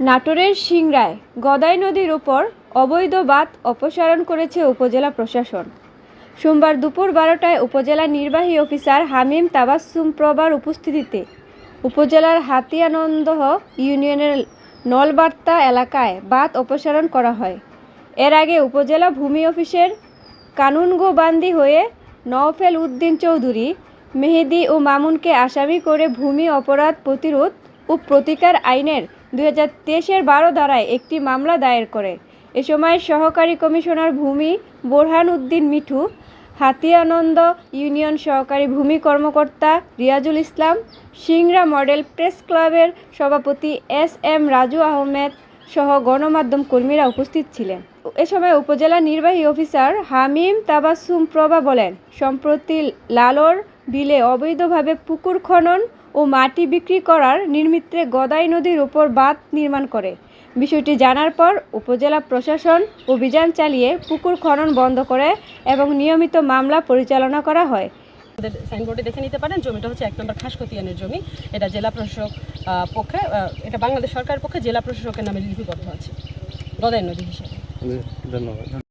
নাটোরের সিংড়ায় গদাই নদীর উপর অবৈধ বাঁধ অপসারণ করেছে উপজেলা প্রশাসন। সোমবার দুপুর বারোটায় উপজেলা নির্বাহী অফিসার হামিম তাবাসসুম প্রবার উপস্থিতিতে উপজেলার হাতিয়ানন্দহ ইউনিয়নের নলবার্তা এলাকায় বাঁধ অপসারণ করা হয়। এর আগে উপজেলা ভূমি অফিসের কানুনগোবান্দি হয়ে নওফেল উদ্দিন চৌধুরী, মেহেদি ও মামুনকে আসামি করে ভূমি অপরাধ প্রতিরোধ ও প্রতিকার আইনের দুই হাজার তেইশের বারো ধারায় একটি মামলা দায়ের করে। এ সময় সহকারী কমিশনার ভূমি বোরহান উদ্দিন মিঠু, হাতিয়ানন্দ ইউনিয়ন সহকারী ভূমি কর্মকর্তা রিয়াজুল ইসলাম সিংরা মডেল প্রেস ক্লাবের সভাপতি এস এম রাজু আহমেদ সহ গণমাধ্যম কর্মীরা উপস্থিত ছিলেন। এ সময় উপজেলা নির্বাহী অফিসার হামিম তাবাসসুম প্রভা বলেন, সম্প্রতি লালর বিলে অবৈধভাবে পুকুর খনন ও মাটি বিক্রি করার নির্মিত্তে গদাই নদীর উপর বাঁধ নির্মাণ করে। বিষয়টি জানার পর উপজেলা প্রশাসন অভিযান চালিয়ে পুকুর খনন বন্ধ করে এবং নিয়মিত মামলা পরিচালনা করা হয়। আমাদের সাইনবোর্ডে দেখে নিতে পারেন জমিটা হচ্ছে এক নম্বর খাসকতিয়ানের জমি। এটা জেলা প্রশাসক পক্ষে এটা বাংলাদেশ সরকারের পক্ষে জেলা প্রশাসকের নামে লিপিবদ্ধ আছে। গদাই নদী হিসেবে। ধন্যবাদ।